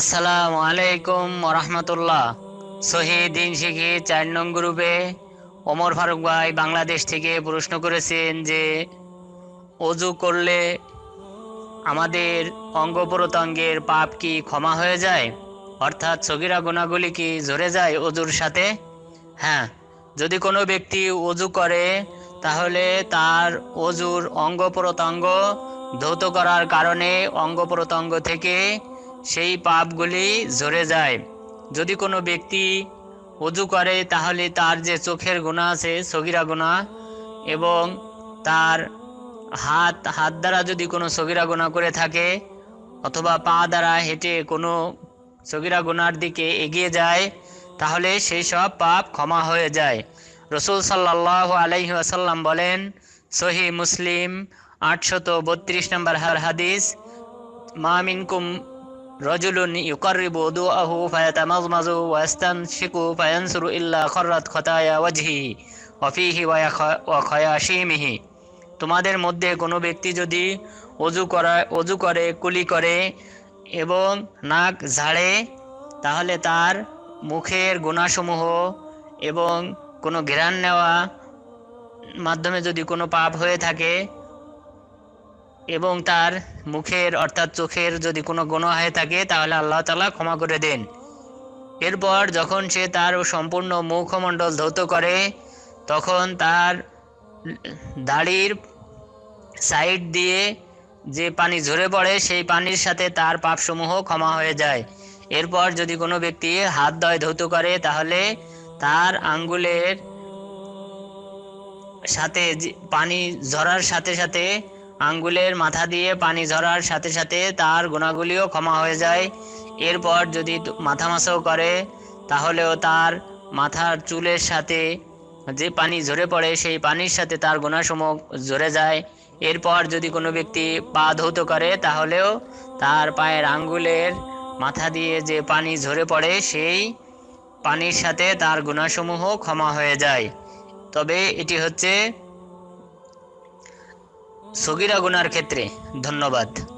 আসসালামু আলাইকুম রহমতুল্লাহ শহীদ দিন শিখি চার নং গ্রুপে ওমর ফারুক ভাই বাংলাদেশ থেকে প্রশ্ন করেছেন যে, অজু করলে আমাদের অঙ্গ প্রত্যঙ্গের পাপ কি ক্ষমা হয়ে যায়? অর্থাৎ সগিরা গুণাগুলি কি ঝরে যায় অজুর সাথে? হ্যাঁ যদি কোনো ব্যক্তি অজু করে, তাহলে তার অজুর অঙ্গ প্রত্যঙ্গ ধৌত করার কারণে অঙ্গ প্রত্যঙ্গ থেকে সেই পাপগুলি ঝরে যায়। যদি কোনো ব্যক্তি অজু করে, তাহলে তার যে চোখের গুণা আছে, সগিরা গুণা, এবং তার হাত হাত দ্বারা যদি কোনো সগিরা গুণা করে থাকে, অথবা পা দ্বারা হেঁটে কোনো সগিরা গুনার দিকে এগিয়ে যায়, তাহলে সেই সব পাপ ক্ষমা হয়ে যায়। রসুল সাল্লাহ আলাইহি আসাল্লাম বলেন, সহি মুসলিম আটশত বত্রিশ নম্বর হার হাদিস, মা ইউকারিবু দুআহু ফায়াতামাজমাজু ওয়াস্তানশিকু ফায়ানসুরু ইল্লা খররাত খতায়া ওয়াজহি ওয়াফিহি ওয়া খয়াশিমিহি। তোমাদের মধ্যে কোনো ব্যক্তি যদি অজু করা, অজু করে, কুলি করে এবং নাক ঝাড়ে, তাহলে তার মুখের গুণাসমূহ এবং কোনো ঘ্রাণ নেওয়া মাধ্যমে যদি কোনো পাপ হয়ে থাকে এবং তার মুখের অর্থাৎ চোখের যদি কোনো গুণ হয়ে থাকে, তাহলে আল্লাহ তালা ক্ষমা করে দেন। এরপর যখন সে তার সম্পূর্ণ মুখমণ্ডল ধৌত করে, তখন তার দাড়ির সাইড দিয়ে যে পানি ঝরে পড়ে, সেই পানির সাথে তার পাপসমূহ ক্ষমা হয়ে যায়। এরপর যদি কোনো ব্যক্তি হাত দয় ধৌত করে, তাহলে তার আঙ্গুলের সাথে পানি ঝরার সাথে সাথে আঙ্গুলের মাথা দিয়ে পানি ঝরার সাথে সাথে তার গুণাগুলিও ক্ষমা হয়ে যায়। এরপর যদি মাথা মাসাও করে, তাহলেও তার মাথার চুলের সাথে যে পানি ঝরে পড়ে, সেই পানির সাথে তার গুণাসমূহ ঝরে যায়। এরপর যদি কোনো ব্যক্তি পা ধৌত করে, তাহলেও তার পায়ের আঙ্গুলের মাথা দিয়ে যে পানি ঝরে পড়ে, সেই পানির সাথে তার গুণাসমূহ ক্ষমা হয়ে যায়। তবে এটি হচ্ছে সগিরা গুনার ক্ষেত্রে ধন্যবাদ।